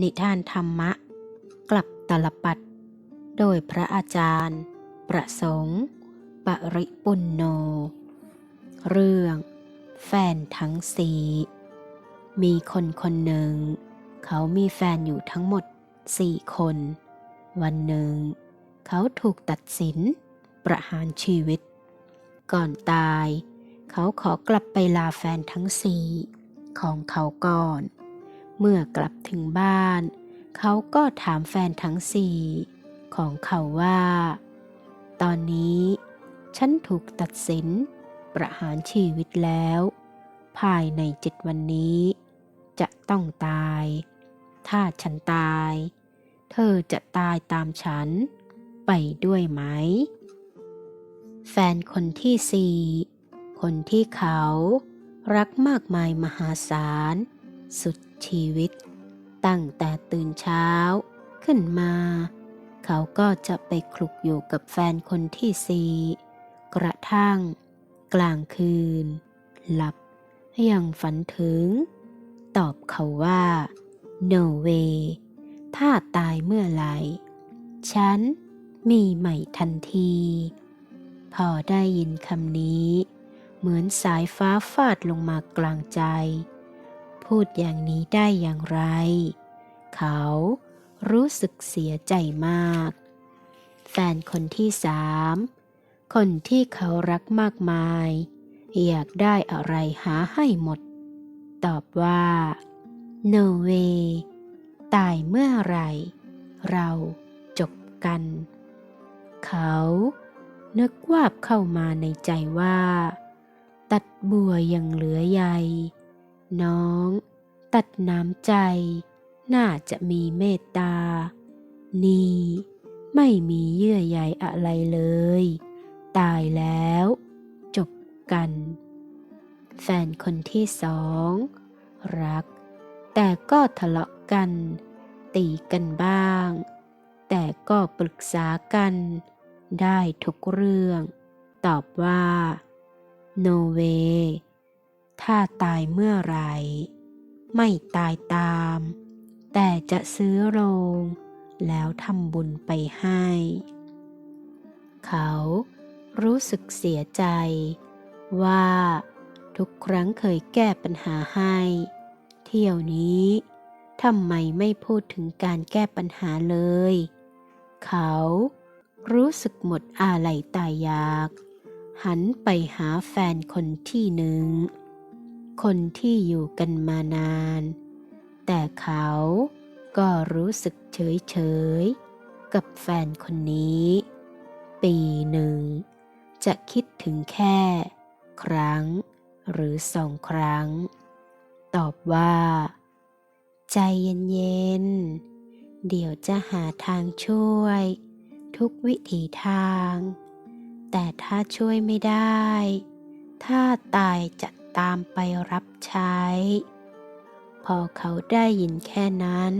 นิทานธรรมะ กลับตลปัด โดยพระอาจารย์ ประสงค์ ปริปุณโน เรื่อง แฟนทั้งสี่มีคนคนหนึ่ง เขามีแฟนอยู่ทั้งหมดสี่คน วันหนึ่ง เขาถูกตัดสิน ประหารชีวิต ก่อนตาย เขาขอกลับไปลาแฟนทั้งสี่ของเขาก่อน เมื่อกลับถึงบ้าน เขาก็ถามแฟนทั้งสี่ของเขาว่า ตอนนี้ฉันถูกตัดสินประหารชีวิตแล้ว ภายในเจ็ดวันนี้ จะต้องตาย ถ้าฉันตาย เธอจะตายตามฉัน ไปด้วยไหม แฟนคนที่สี่คนที่เขารักมากมายมหาศาล สุด ชีวิต ตั้งแต่ตื่นเช้าขึ้นมา เขาก็จะไปคลุกอยู่กับแฟนคนที่สี่กระทั่ง กลางคืน หลับ ยังฝันถึง ตอบเขาว่า no way ถ้าตายเมื่อไหร่ ฉันมีใหม่ทันที พอได้ยินคำนี้ เหมือนสายฟ้าฟาดลงมากลางใจ พูดอย่างนี้ได้อย่างไร เขารู้สึกเสียใจมาก แฟนคนที่สามคนที่เขารักมากมาย อยากได้อะไรหาให้หมด ตอบว่า no way ตายเมื่อไหร่เราจบกัน เขานึกวาบเข้ามาในใจว่า ตัดบัวยังเหลือใย น้อง ตัดน้ำใจ น่าจะมีเมตตา นี่ ไม่มีเยื่อใยอะไรเลย ตายแล้ว จบกัน แฟนคนที่สอง รัก แต่ก็ทะเลาะกัน ตีกันบ้าง แต่ก็ปรึกษากัน ได้ทุกเรื่อง ตอบว่า no way ถ้าตายเมื่อไร ไม่ตายตาม แต่จะซื้อโรง แล้วทำบุญไปให้ เขารู้สึกเสียใจ ว่าทุกครั้งเคยแก้ปัญหาให้ เที่ยวนี้ทำไมไม่พูดถึงการแก้ปัญหาเลย เขารู้สึกหมดอาลัยตายอยาก หันไปหาแฟนคนที่หนึ่ง คนที่อยู่กันมานาน แต่เขาก็รู้สึกเฉยเฉยกับแฟนคนนี้ ปีหนึ่ง จะคิดถึงแค่ ครั้ง หรือสองครั้ง ตอบว่า ใจเย็นๆ เดี๋ยวจะหาทางช่วย ทุกวิถีทาง แต่ถ้าช่วยไม่ได้ ถ้าตายจะ ตามไปรับใช้ พอเขาได้ยินแค่นั้น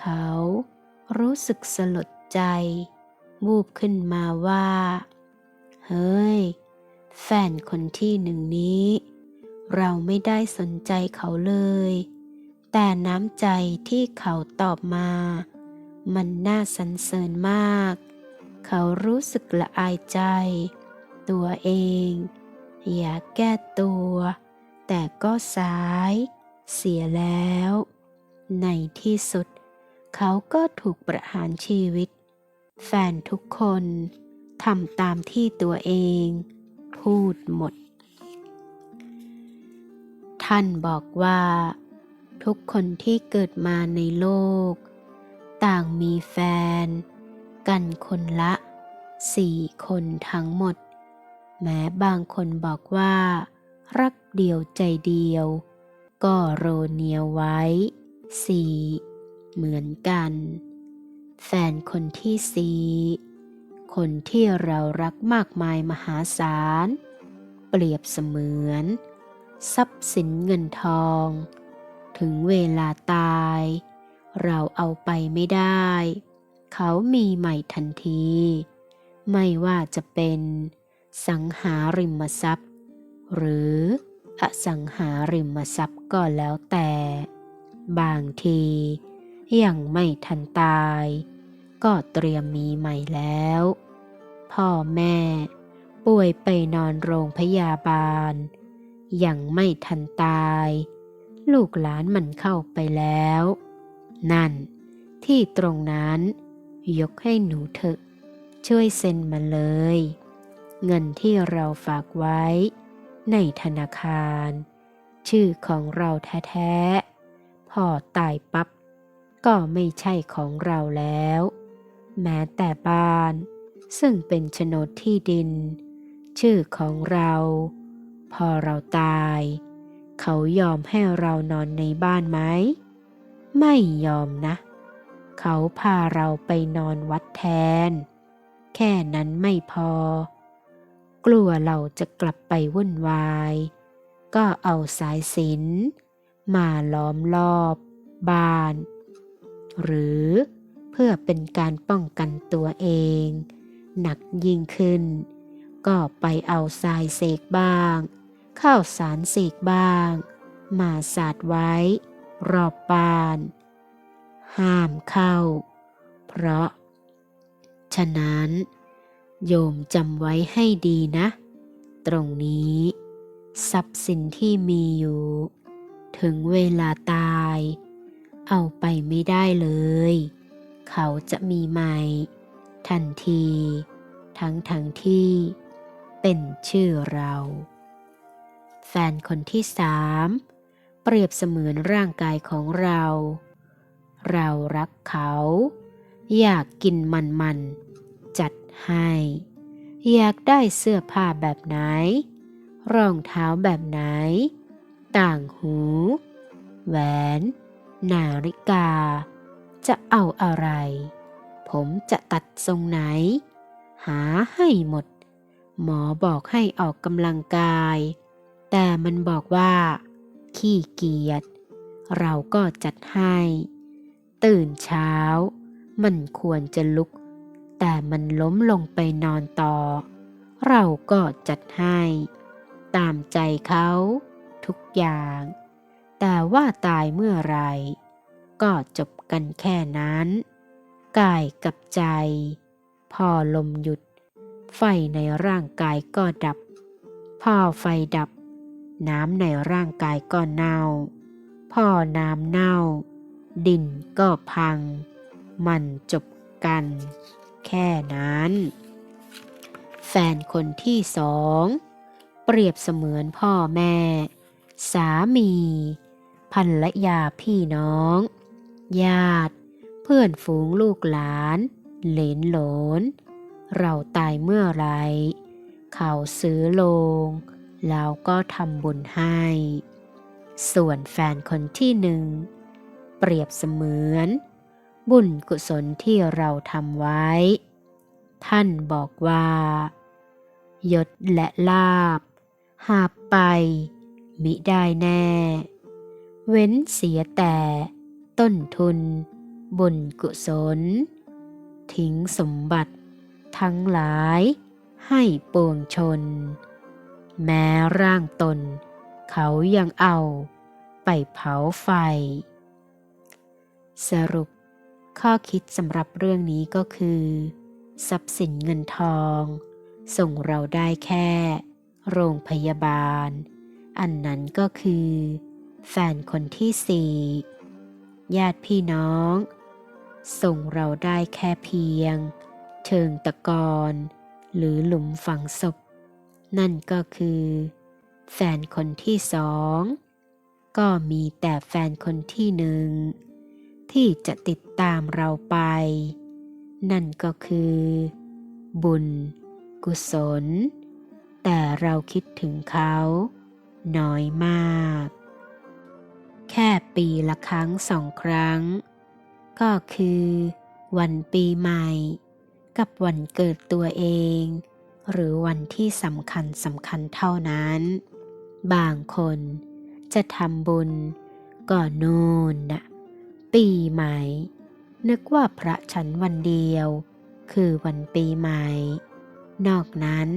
เขารู้สึกสลดใจวูบขึ้นมาว่า เฮ้ย แฟนคนที่หนึ่งนี้ เราไม่ได้สนใจเขาเลย แต่น้ำใจที่เขาตอบมา มันน่าสรรเสริญมาก เขารู้สึกละอายใจ ตัวเอง อย่าแก้ตัว แต่ก็สาย เสียแล้ว ในที่สุด เขาก็ถูกประหารชีวิต แฟนทุกคนทำตามที่ตัวเอง พูดหมด ท่านบอกว่า ทุกคนที่เกิดมาในโลก ต่างมีแฟน กันคนละสี่คนทั้งหมด แม้บางคนบอกว่า รักเดียวใจเดียว ก็โรเนียไว้สีเหมือนกัน แฟนคนที่สีคนที่เรารักมากมายมหาศาล เปรียบเสมือน ทรัพย์สินเงินทอง ถึงเวลาตาย เราเอาไปไม่ได้ เขามีใหม่ทันที ไม่ว่าจะเป็น สังหาริมทรัพย์ หรืออสังหาริมทรัพย์ก็แล้วแต่ บางทียังไม่ทันตาย ก็เตรียมมีใหม่แล้ว พ่อแม่ ป่วยไปนอนโรงพยาบาล ยังไม่ทันตาย ลูกหลานมันเข้าไปแล้ว นั่น ที่ตรงนั้น ยกให้หนูเถอะ ช่วยเซ็นมาเลย เงินที่เราฝากไว้ ในธนาคาร ชื่อของเราแท้ๆ พอตายปับ๊บก็ไม่ใช่ของเราแล้ว แม้แต่บ้าน ซึ่งเป็นโฉนดที่ดิน ชื่อของเรา พอเราตาย เขายอมให้เรานอนในบ้านไหม ไม่ยอมนะ เขาพาเราไปนอนวัดแทน แค่นั้นไม่พอ กลัวเราจะกลับไปวุ่นวาย ก็เอาสายสินมาล้อมรอบบ้าน หรือเพื่อเป็นการป้องกันตัวเอง หนักยิ่งขึ้น ก็ไปเอาทรายเสกบ้าง ข้าวสารเสกบ้าง มาสาดไว้ รอบบ้าน ห้ามเข้า เพราะ ฉะนั้น โยมจำไว้ให้ดีนะ ตรงนี้ ทรัพย์สินที่มีอยู่ ถึงเวลาตาย เอาไปไม่ได้เลย เขาจะมีใหม่ ทันที ทั้งทั้งที่เป็นชื่อเรา แฟนคนที่สามเปรียบเสมือนร่างกายของเรา เรารักเขา อยากกินมันมัน ให้ อยากได้เสื้อผ้าแบบไหน รองเท้าแบบไหน ต่างหู แหวน นาฬิกา จะเอาอะไร ผมจะตัดทรงไหน หาให้หมด หมอบอกให้ออกกำลังกาย แต่มันบอกว่า ขี้เกียจ เราก็จัดให้ ตื่นเช้า มันควรจะลุก แต่มันล้มลงไปนอนต่อ เราก็จัดให้ ตามใจเขาทุกอย่าง แต่ว่าตายเมื่อไหรก็จบกันแค่นั้น กายกับใจ พอลมหยุด ไฟในร่างกายก็ดับ พอไฟดับ น้ำในร่างกายก็เน่า พอน้ำเน่า ดินก็พัง มันจบกัน แค่นั้น แฟนคนที่สอง เปรียบเสมือนพ่อแม่ สามีภรรยาพี่น้อง ญาติ เพื่อนฝูงลูกหลาน เหลนหลน เราตายเมื่อไร เขาซื้อลง แล้วก็ทำบุญให้ ส่วนแฟนคนที่หนึ่ง เปรียบเสมือน บุญกุศลที่เราทำไว้ ท่านบอกว่า ยศและลาบ หาบไป มิได้แน่ เว้นเสียแต่ต้นทุน บุญกุศล ทิ้งสมบัติทั้งหลายให้ปวงชน แม้ร่างตน เขายังเอาไปเผาไฟ สรุป ข้อคิดสำหรับเรื่องนี้ก็คือ ทรัพย์สินเงินทอง ส่งเราได้แค่ โรงพยาบาล อันนั้นก็คือ แฟนคนที่สี่ญาติพี่น้อง ส่งเราได้แค่เพียง เชิงตะกอนหรือหลุมฝังศพ นั่นก็คือ แฟนคนที่สอง ก็มีแต่แฟนคนที่หนึ่ง ที่จะติดตามเราไป นั่นก็คือ บุญ กุศล แต่เราคิดถึงเขา น้อยมาก แค่ปีละครั้งสองครั้ง ก็คือ วันปีใหม่ กับวันเกิดตัวเอง หรือวันที่สำคัญสำคัญเท่านั้น บางคนจะทำบุญก่อนนู่นนะ ปีใหม่ นึกว่าพระฉันวันเดียว คือวันปีใหม่ นอกนั้น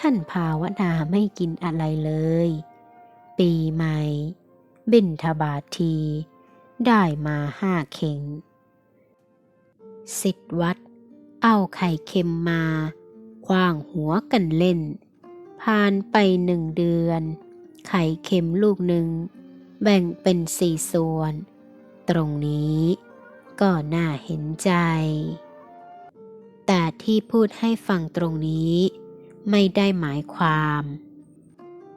ท่านภาวนาไม่กินอะไรเลย ปีใหม่ บินทบาทที ได้มาห้าเข่งสิทธวัด เอาไข่เค็มมาคว้างหัวกันเล่น ผ่านไปหนึ่งเดือน ไข่เค็มลูกหนึ่ง แบ่งเป็นสี่ส่วน ตรงนี้ ก็น่าเห็นใจ แต่ที่พูดให้ฟังตรงนี้ ไม่ได้หมายความ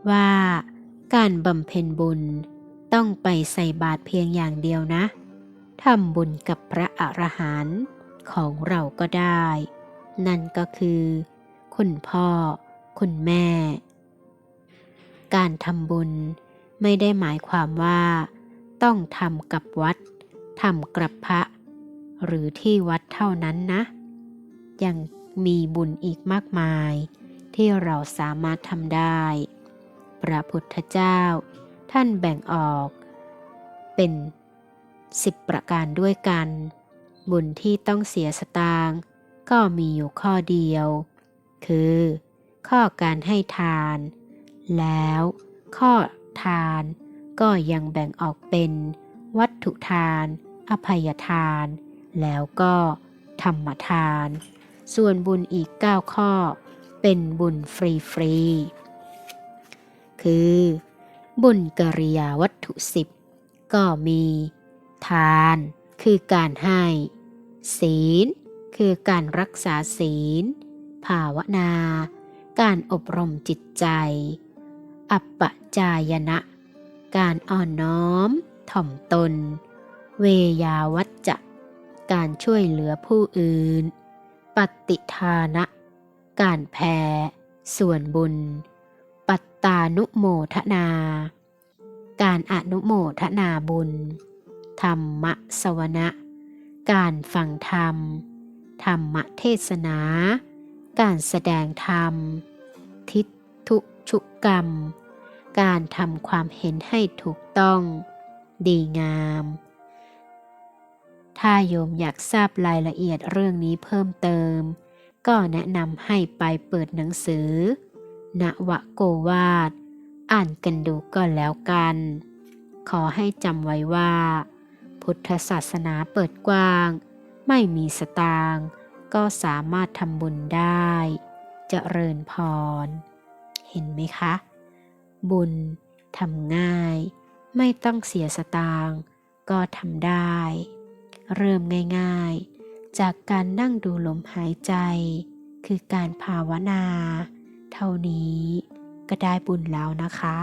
ว่าการบำเพ็ญบุญต้องไปใส่บาตรเพียงอย่างเดียวนะทำบุญกับพระอรหันต์ของเราก็ได้ นั่นก็คือ คุณพ่อ คุณแม่ การทำบุญไม่ได้หมายความว่า ต้องทำกับวัดทำกับพระ หรือที่วัดเท่านั้นนะ ยังมีบุญอีกมากมาย ที่เราสามารถทำได้ พระพุทธเจ้า ท่านแบ่งออก เป็นสิบประการด้วยกัน บุญที่ต้องเสียสตางค์ก็มีอยู่ข้อเดียว คือ ข้อการให้ทาน แล้วข้อทาน ก็ยังแบ่งออกเป็น วัตถุทาน อภัยทาน แล้วก็ธรรมทาน ส่วนบุญอีก 9 ข้อ เป็นบุญฟรีฟรีคือ บุญกริยาวัตถุสิบก็มี ทานคือการให้ ศีล คือการรักษาศีล ภาวนา การอบรมจิตใจ อัปปจายนะ การอ่อนน้อม ถ่อมตน เวยาวัจจะ การช่วยเหลือผู้อื่น ปฏิทานะ การแผ่ส่วนบุญ ปัตตานุโมทนา การอนุโมทนาบุญ ธรรมสวนะ การฟังธรรม ธรรมเทศนา การแสดงธรรม ทิฏทุชุกรรม การทำความเห็นให้ถูกต้อง ดีงาม ถ้าโยมอยากทราบรายละเอียดเรื่องนี้เพิ่มเติม ก็แนะนำให้ไปเปิดหนังสือ ณวโกวาด อ่านกันดูก็แล้วกัน ขอให้จำไว้ว่า พุทธศาสนาเปิดกว้าง ไม่มีสตางค์ก็สามารถทำบุญได้จเจริญพร เห็นไหมคะ บุญทำง่าย ไม่ต้องเสียสตางค์ก็ทำได้ เริ่มง่ายๆ จากการนั่งดูลมหายใจ คือการภาวนา เท่านี้ก็ได้บุญแล้วนะคะ